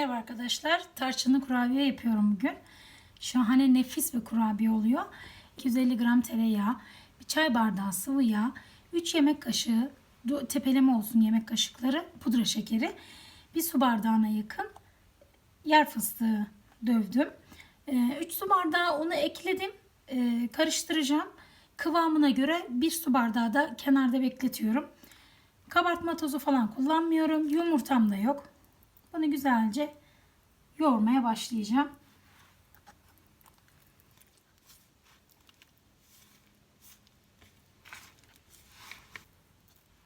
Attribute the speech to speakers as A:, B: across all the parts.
A: Merhaba arkadaşlar. Tarçınlı kurabiye yapıyorum bugün. Şahane nefis bir kurabiye oluyor. 250 gram tereyağı, bir çay bardağı sıvı yağ, 3 yemek kaşığı tepeleme olsun yemek kaşıkları pudra şekeri, bir su bardağına yakın yer fıstığı dövdüm. 3 su bardağı unu ekledim. Ee, karıştıracağım. Kıvamına göre bir su bardağı da kenarda bekletiyorum. Kabartma tozu falan kullanmıyorum. Yumurtam da yok. Bunu güzelce yoğurmaya başlayacağım.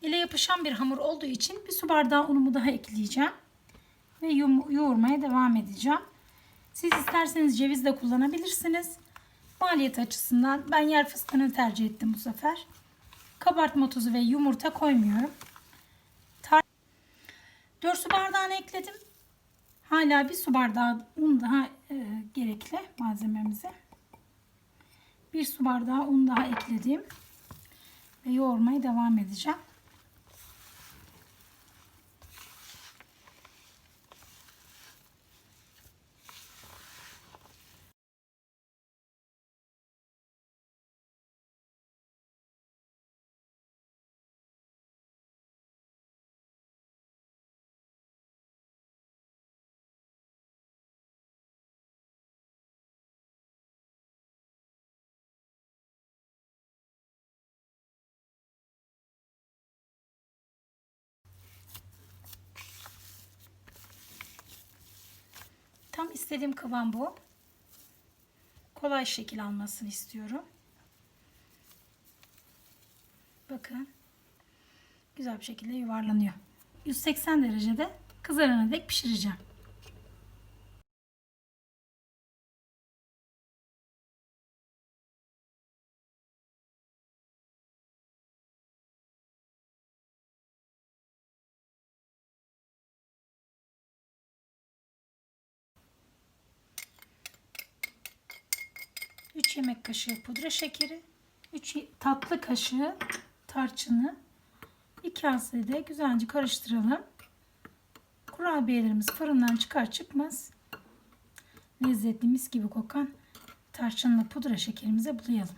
A: Ele yapışan bir hamur olduğu için bir su bardağı unumu daha ekleyeceğim. Ve yoğurmaya devam edeceğim. Siz isterseniz ceviz de kullanabilirsiniz. Maliyet açısından ben yer fıstığını tercih ettim bu sefer. Kabartma tozu ve yumurta koymuyorum. 4 su bardağını ekledim. Hala bir su bardağı un daha e, gerekli malzememize. Bir su bardağı un daha ekledim. Ve yoğurmaya devam edeceğim. İstediğim kıvam bu. Kolay şekil almasını istiyorum. Bakın. Güzel bir şekilde yuvarlanıyor. 180 derecede kızarana dek pişireceğim. Üç yemek kaşığı pudra şekeri, 3 tatlı kaşığı tarçını bir kasede güzelce karıştıralım. Kurabiyelerimiz fırından çıkar çıkmaz lezzetli mis gibi kokan tarçınlı pudra şekerimize bulayalım.